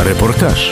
Репортаж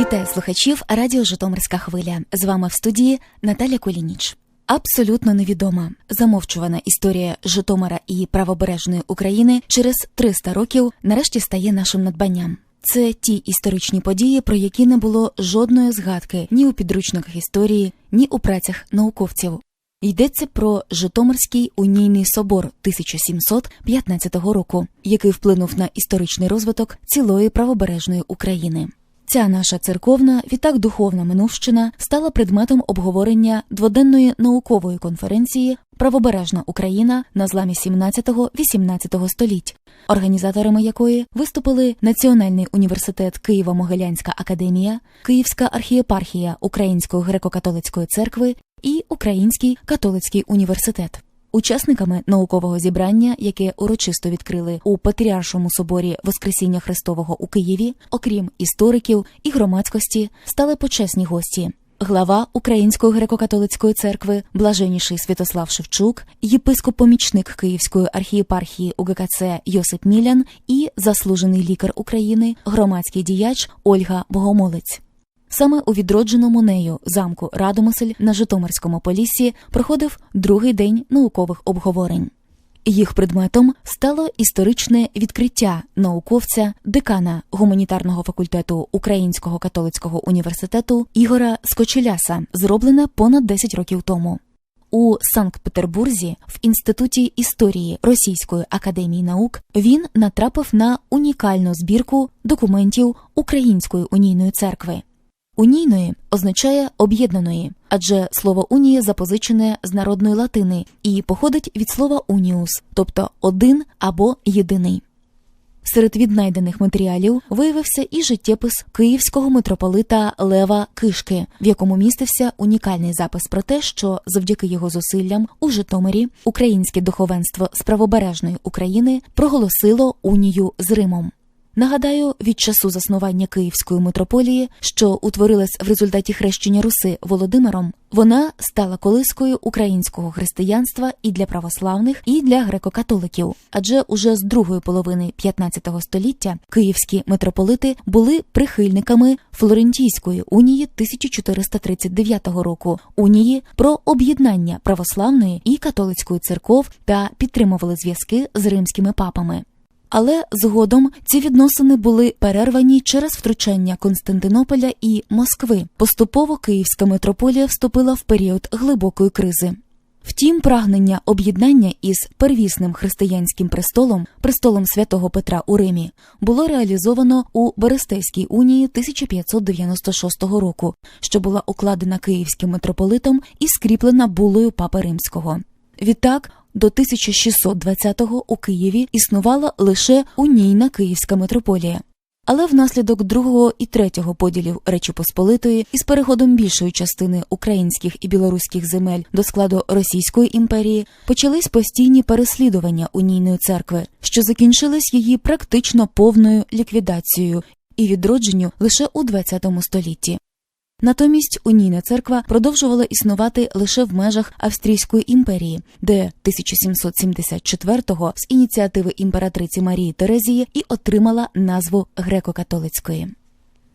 Вітаю слухачів Радіо Житомирська хвиля. З вами в студії Наталя Кулініч. Абсолютно невідома замовчувана історія Житомира і правобережної України через 300 років нарешті стає нашим надбанням. Це ті історичні події, про які не було жодної згадки ні у підручниках історії, ні у працях науковців. Йдеться про Житомирський унійний собор 1715 року, який вплинув на історичний розвиток цілої правобережної України. Ця наша церковна, відтак духовна минувщина стала предметом обговорення дводенної наукової конференції Правобережна Україна на зламі 17-18 століть, організаторами якої виступили Національний університет Києво-Могилянська академія, Київська архієпархія Української греко-католицької церкви і Український католицький університет. Учасниками наукового зібрання, яке урочисто відкрили у Патріаршому соборі Воскресіння Христового у Києві, окрім істориків і громадськості, стали почесні гості. Глава Української греко-католицької церкви, блаженніший Святослав Шевчук, єпископ-помічник Київської архієпархії УГКЦ Йосип Мілян і заслужений лікар України, громадський діяч Ольга Богомолець. Саме у відродженому нею замку Радомисель на Житомирському поліссі проходив другий день наукових обговорень. Їх предметом стало історичне відкриття науковця, декана гуманітарного факультету Українського католицького університету Ігора Скочеляса, зроблене понад 10 років тому. У Санкт-Петербурзі в інституті історії Російської академії наук він натрапив на унікальну збірку документів Української унійної церкви. Унійної означає об'єднаної, адже слово унія запозичене з народної латини і походить від слова уніус, тобто один або єдиний. Серед віднайдених матеріалів виявився і життєпис київського митрополита Лева Кишки, в якому містився унікальний запис про те, що завдяки його зусиллям у Житомирі українське духовенство з правобережної України проголосило унію з Римом. Нагадаю, від часу заснування Київської митрополії, що утворилась в результаті хрещення Руси Володимиром, вона стала колискою українського християнства і для православних, і для греко-католиків. Адже уже з другої половини 15 століття київські митрополити були прихильниками Флорентійської унії 1439 року, унії про об'єднання православної і католицької церков та підтримували зв'язки з римськими папами. Але згодом ці відносини були перервані через втручання Константинополя і Москви. Поступово Київська митрополія вступила в період глибокої кризи. Втім, прагнення об'єднання із первісним християнським престолом, престолом святого Петра у Римі, було реалізовано у Берестейській унії 1596 року, що була укладена київським митрополитом і скріплена булою Папи Римського. Відтак до 1620-го у Києві існувала лише унійна Київська митрополія. Але внаслідок другого і третього поділів Речі Посполитої із переходом більшої частини українських і білоруських земель до складу Російської імперії почались постійні переслідування унійної церкви, що закінчились її практично повною ліквідацією і відродженню лише у ХХ столітті. Натомість унійна церква продовжувала існувати лише в межах Австрійської імперії, де 1774-го з ініціативи імператриці Марії Терезії і отримала назву греко-католицької.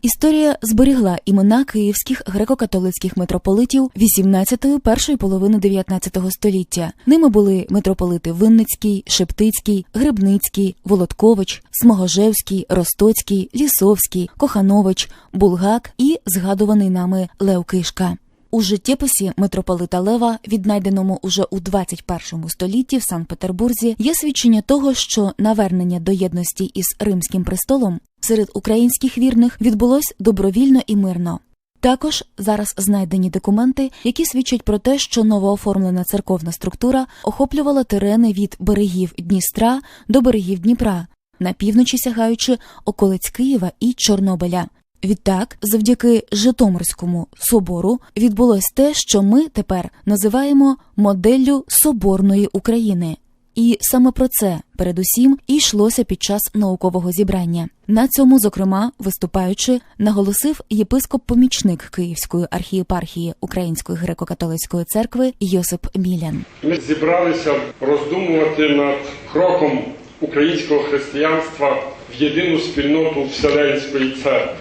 Історія зберігла імена київських греко-католицьких митрополитів 18-ї першої половини 19 століття. Ними були митрополити Винницький, Шептицький, Грибницький, Володкович, Смогожевський, Ростоцький, Лісовський, Коханович, Булгак і згадуваний нами Лев Кишка. У життєписі митрополита Лева, віднайденому уже у 21 столітті в Санкт-Петербурзі, є свідчення того, що навернення до єдності із римським престолом серед українських вірних відбулось добровільно і мирно. Також зараз знайдені документи, які свідчать про те, що новооформлена церковна структура охоплювала терени від берегів Дністра до берегів Дніпра, на півночі сягаючи околиць Києва і Чорнобиля. Відтак, завдяки Житомирському собору, відбулось те, що ми тепер називаємо моделлю Соборної України. І саме про це передусім і йшлося під час наукового зібрання. На цьому, зокрема, виступаючи, наголосив єпископ-помічник Київської архієпархії Української греко-католицької церкви Йосип Мілян. Ми зібралися роздумувати над кроком українського християнства в єдину спільноту Вселенської церкви.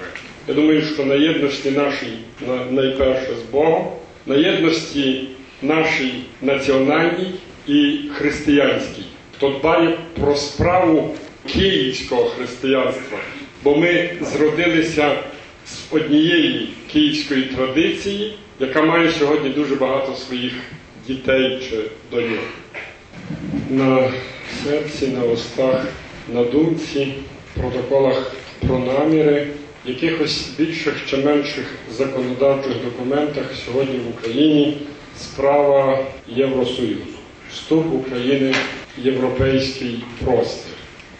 Я думаю, що на єдності нашій на- найперше з Богом, на єдності нашій національній і християнській, хто дбає про справу київського християнства, бо ми зродилися з однієї київської традиції, яка має сьогодні дуже багато своїх дітей чи доньок. На серці, на устах, на думці, протоколах про наміри, якихось більших чи менших законодавчих документах сьогодні в Україні справа Євросоюзу, вступ України в європейський простір.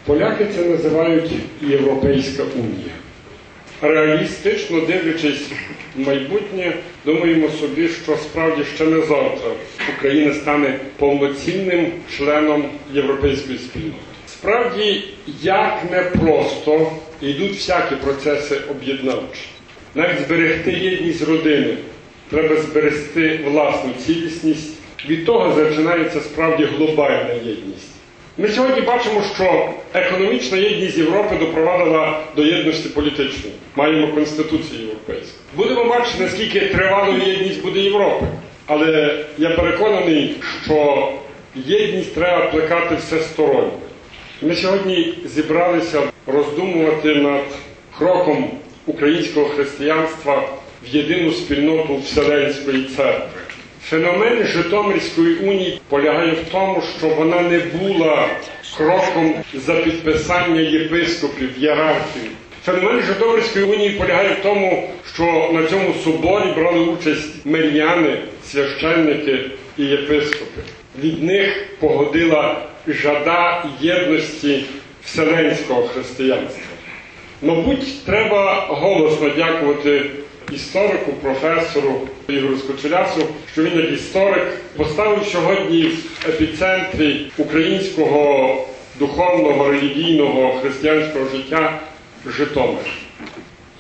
Поляки це називають Європейська Унія. Реалістично дивлячись в майбутнє, думаємо собі, що справді ще не завтра Україна стане повноцінним членом європейської спільноти. Справді, як непросто йдуть всякі процеси об'єднавчі. Навіть зберегти єдність родини, треба зберегти власну цілісність. Від того починається справді глобальна єдність. Ми сьогодні бачимо, що економічна єдність Європи допровадила до єдності політичної. Маємо Конституцію Європейську. Будемо бачити, наскільки тривалою єдність буде Європи. Але я переконаний, що єдність треба плекати всесторонньо. Ми сьогодні зібралися роздумувати над кроком українського християнства в єдину спільноту Вселенської церкви. Феномен Житомирської унії полягає в тому, що вона не була кроком за підписання єпископів, ієрархів. Феномен Житомирської унії полягає в тому, що на цьому соборі брали участь миряни, священники і єпископи. Від них погодила жада єдності вселенського християнства. Мабуть, треба голосно дякувати історику, професору Ігорю Скочелясу, що він як історик поставив сьогодні в епіцентрі українського духовного, релігійного, християнського життя Житомир.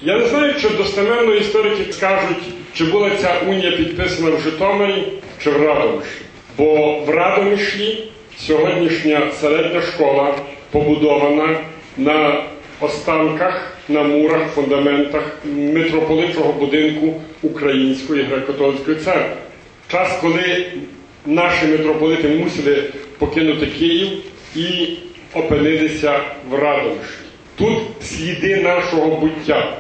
Я не знаю, чи достеменно історики скажуть, чи була ця унія підписана в Житомирі чи в Радомишлі. Бо в Радомишлі сьогоднішня середня школа побудована на останках, на мурах, фундаментах митрополитного будинку Української греко-католицької церкви. Час, коли наші митрополити мусили покинути Київ і опинилися в Радомишлі. Тут сліди нашого буття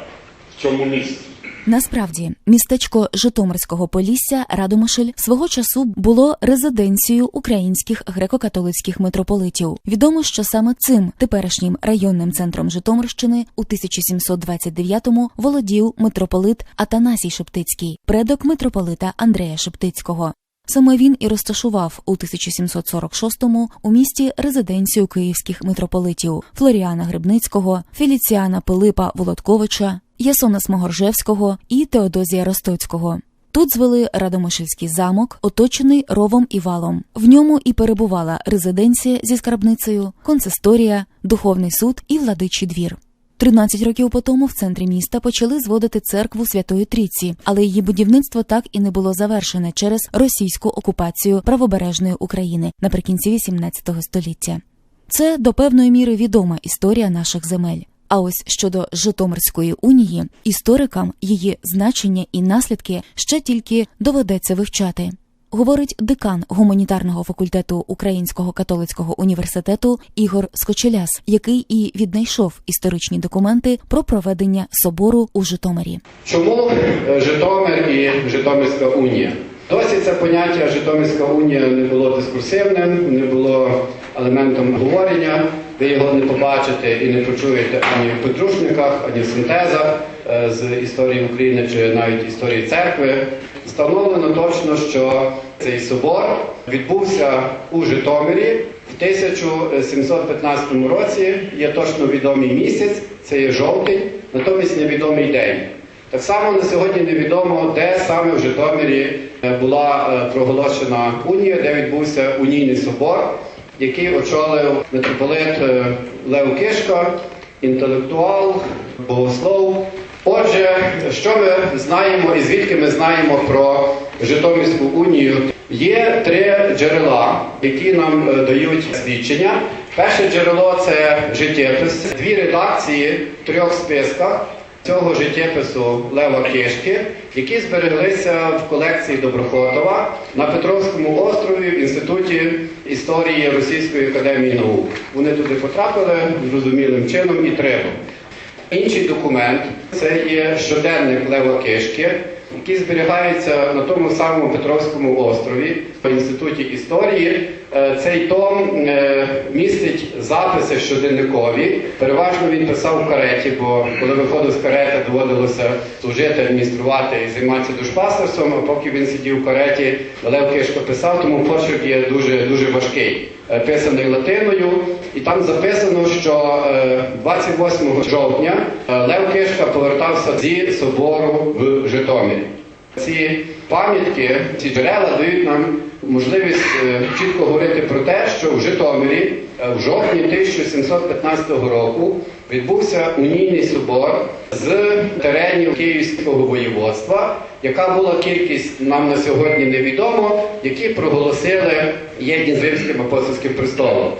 в цьому місті. Насправді, містечко Житомирського Полісся Радомишль свого часу було резиденцією українських греко-католицьких митрополитів. Відомо, що саме цим теперішнім районним центром Житомирщини у 1729-му володів митрополит Атанасій Шептицький, предок митрополита Андрея Шептицького. Саме він і розташував у 1746-му у місті резиденцію київських митрополитів Флоріана Грибницького, Феліціана Пилипа Володковича, Ясона Смогоржевського і Теодозія Ростоцького. Тут звели Радомишльський замок, оточений ровом і валом. В ньому і перебувала резиденція зі скарбницею, консисторія, духовний суд і владичий двір. 13 років по тому в центрі міста почали зводити церкву Святої Трійці, але її будівництво так і не було завершене через російську окупацію правобережної України наприкінці 18 століття. Це до певної міри відома історія наших земель. А ось щодо Житомирської унії, історикам її значення і наслідки ще тільки доведеться вивчати. Говорить декан гуманітарного факультету Українського католицького університету Ігор Скочеляс, який і віднайшов історичні документи про проведення собору у Житомирі. Чому е, Житомир і Житомирська унія? Досі це поняття Житомирська унія не було дискурсивним, не було елементом говорення. Ви його не побачите і не почуєте ані в підручниках, ані в синтезах е, з історії України чи навіть історії церкви. Встановлено точно, що цей собор відбувся у Житомирі в 1715 році. Є точно відомий місяць, це є жовтень, натомість невідомий день. Так само на сьогодні невідомо, де саме в Житомирі е, була е, проголошена унія, де відбувся унійний собор, який очолив митрополит е, Лев Кишка, інтелектуал, богослов. Отже, що ми знаємо і звідки ми знаємо про Житомирську унію? Є три джерела, які нам е, дають свідчення Перше джерело це життєпис. Дві редакції в трьох списках цього життєпису Лева Кишки, які збереглися в колекції Доброхотова на Петровському острові в Інституті історії Російської академії наук. Вони туди потрапили зрозумілим чином і треба. Інший документ це є щоденник Лева Кишки, який зберігається на тому самому Петровському острові в інституті історії. Е, Цей том е, містить записи щоденникові. Переважно він писав в кареті, бо коли виходив з карети, доводилося служити, адмініструвати і займатися душпастерством. А поки він сидів в кареті, Лев Кишко писав, тому почерк є дуже дуже важкий. Е, Писаний латиною, і там записано, що е, 28 жовтня е, Лев Кишка повертався зі собору в Житомирі. Ці пам'ятки, ці джерела дають нам можливість е, чітко говорити про те, що в Житомирі е, в жовтні 1715 року відбувся унійний собор з теренів Київського воєводства, яка була кількість нам на сьогодні невідомо, які проголосили єдність з Римським апостольським престолом.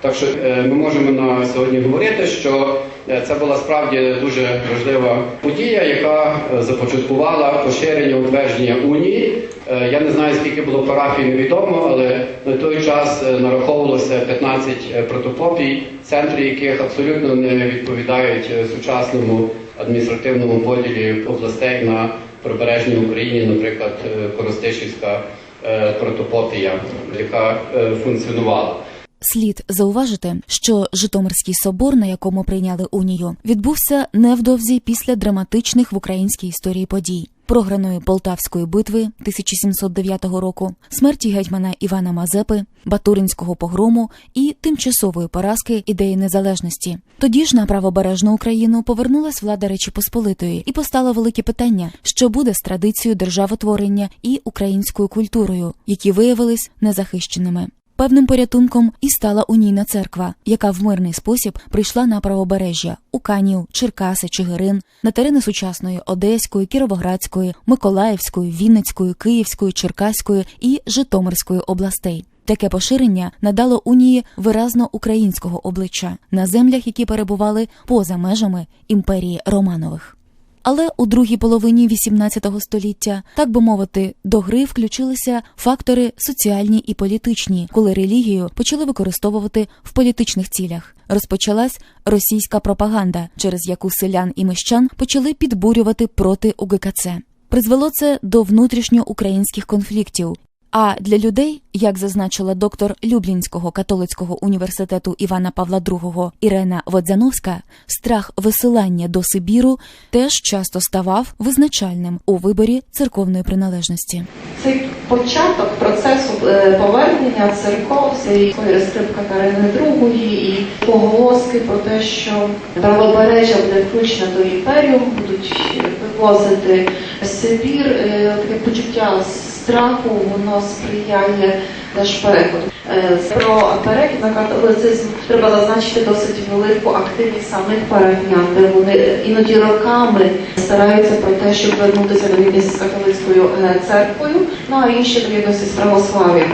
Так що е, ми можемо на сьогодні говорити, що це була справді дуже важлива подія, яка е, започаткувала поширення утвердження унії. Е, Я не знаю, скільки було парафій, невідомо, але на той час е, нараховувалося 15 протопопій, центри яких абсолютно не відповідають е, сучасному адміністративному поділі областей на прибережній Україні, наприклад, е, Коростишівська е, протопопія, яка е, функціонувала. Слід зауважити, що Житомирський собор, на якому прийняли унію, відбувся невдовзі після драматичних в українській історії подій. Програної Полтавської битви 1709 року, смерті гетьмана Івана Мазепи, Батуринського погрому і тимчасової поразки ідеї незалежності. Тоді ж на правобережну Україну повернулась влада Речі Посполитої і постало велике питання, що буде з традицією державотворення і українською культурою, які виявились незахищеними. Певним порятунком і стала унійна церква, яка в мирний спосіб прийшла на правобережжя у Канів, Черкаси, Чигирин, на терени сучасної Одеської, Кіровоградської, Миколаївської, Вінницької, Київської, Черкаської і Житомирської областей. Таке поширення надало унії виразно українського обличчя на землях, які перебували поза межами імперії Романових. Але у другій половині XVIII століття, так би мовити, до гри включилися фактори соціальні і політичні, коли релігію почали використовувати в політичних цілях. Розпочалась російська пропаганда, через яку селян і мещан почали підбурювати проти УГКЦ. Призвело це до внутрішньоукраїнських конфліктів. А для людей, як зазначила доктор Люблінського католицького університету Івана Павла II Ірена Водзановська, страх висилання до Сибіру теж часто ставав визначальним у виборі церковної приналежності. Цей початок процесу е, повернення церков, цієї рескрипт Катерини II і поголоски про те, що правобережжя буде включено до імперію, будуть вивозити Сибір, е, таке почуття страху, воно сприяє теж переходу. Е, Про перехід на католицизм треба зазначити досить велику активність самих парафіян, де вони іноді роками стараються про те, щоб вернутися до єдності з католицькою е, церквою, ну а інші до єдності з православ'ям.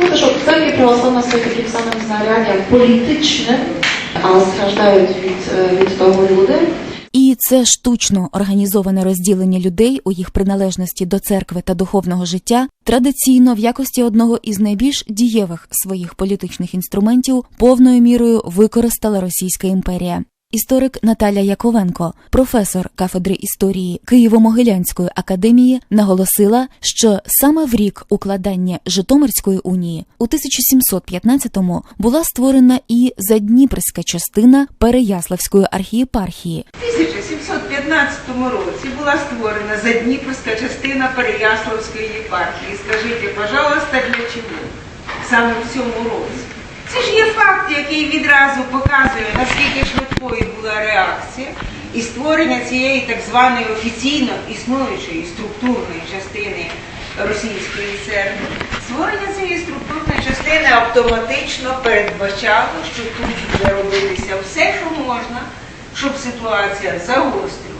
Ну, то, що в церкві православна стоїть таким самим знаряддям політичним, але страждають від, е, від того люди. І це штучно організоване розділення людей у їх приналежності до церкви та духовного життя традиційно в якості одного із найбільш дієвих своїх політичних інструментів повною мірою використала Російська імперія. Історик Наталя Яковенко, професор кафедри історії Києво-Могилянської академії, наголосила, що саме в рік укладання Житомирської унії у 1715-му була створена і задніпрська частина Переяславської архієпархії, У 1715 році була створена Задніпровська частина Переяславської єпархії. Скажіть, пожалуйста, для чого? Саме в цьому році. Це ж є факт, який відразу показує, наскільки швидкою була реакція і створення цієї так званої офіційно існуючої структурної частини російської церкви. Створення цієї структурної частини автоматично передбачало, що тут буде робитися все, що можна, щоб ситуація загострювалася.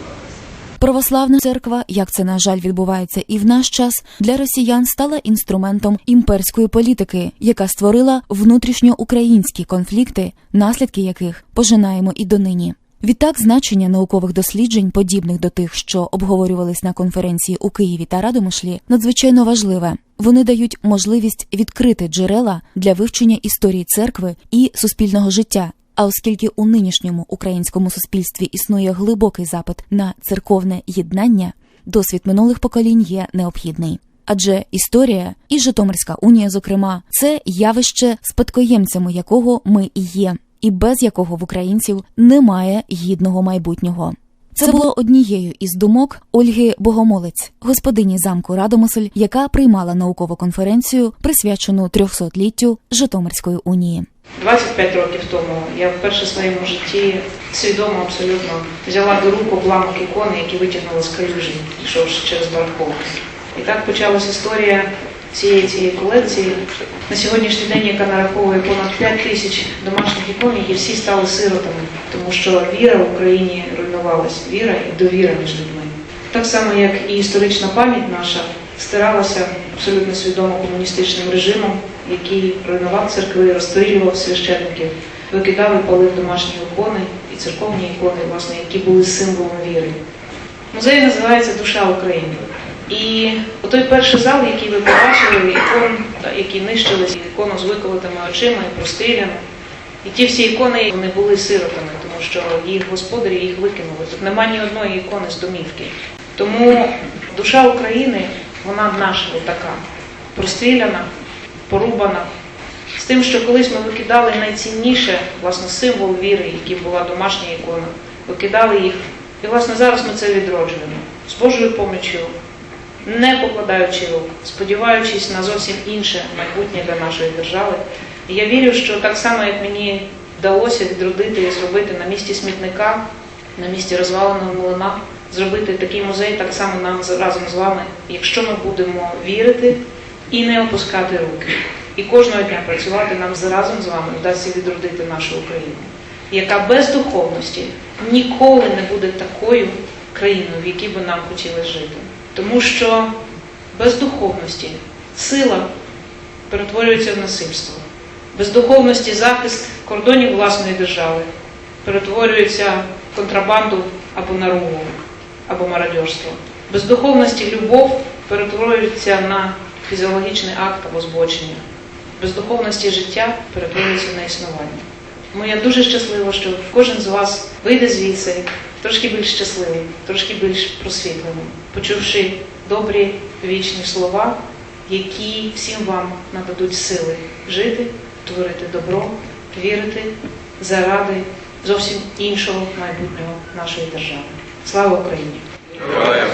Православна церква, як це на жаль відбувається і в наш час, для росіян стала інструментом імперської політики, яка створила внутрішньоукраїнські конфлікти, наслідки яких пожинаємо і донині. Відтак, значення наукових досліджень, подібних до тих, що обговорювались на конференції у Києві та Радомишлі, надзвичайно важливе. Вони дають можливість відкрити джерела для вивчення історії церкви і суспільного життя. А оскільки у нинішньому українському суспільстві існує глибокий запит на церковне єднання, досвід минулих поколінь є необхідний. Адже історія і Житомирська унія, зокрема, це явище, спадкоємцями якого ми і є, і без якого в українців немає гідного майбутнього. Це було однією із думок Ольги Богомолець, господині замку Радомисель, яка приймала наукову конференцію, присвячену 300-літтю Житомирської унії. 25 років тому я вперше в своєму житті свідомо абсолютно взяла до рук обламок ікони, які витягнули з калюжі, йшовши через барахолку. І так почалась історія всієї цієї колекції. На сьогоднішній день, яка нараховує понад 5 тисяч домашніх ікон, які всі стали сиротами, тому що віра в Україні руйнувалась, віра і довіра між людьми. Так само, як і історична пам'ять наша стиралася абсолютно свідомо комуністичним режимом, який руйнував церкви, розстрілював священників, викидав і палив домашні ікони і церковні ікони, власне, які були символом віри. Музей називається Душа України. І той перший зал, який ви побачили, ікон, які нищились, ікону з виколотими очима і простріляно. І ті всі ікони вони були сиротами, що їх господарі їх викинули. Тут нема ні одної ікони з домівки. Тому душа України, вона наша така, простріляна, порубана. З тим, що колись ми викидали найцінніше, власне, символ віри, яким була домашня ікона, викидали їх. І, власне, зараз ми це відроджуємо з Божою поміччю, не покладаючи рук, сподіваючись на зовсім інше майбутнє для нашої держави. І я вірю, що так само, як мені вдалося відродити і зробити на місці смітника, на місці розваленого млина, зробити такий музей так само нам разом з вами, якщо ми будемо вірити і не опускати руки. І кожного дня працювати нам разом з вами вдасться відродити нашу Україну, яка без духовності ніколи не буде такою країною, в якій би нам хотілося жити. Тому що без духовності сила перетворюється в насильство. Без духовності захист кордонів власної держави перетворюється в контрабанду або наругу, або мародерство. Без духовності любов перетворюється на фізіологічний акт або збочення. Без духовності життя перетворюється на існування. Тому я дуже щаслива, що кожен з вас вийде звідси трошки більш щасливим, трошки більш просвітленим, почувши добрі вічні слова, які всім вам нададуть сили жити, творити добро, вірити заради зовсім іншого майбутнього нашої держави. Слава Україні! Героям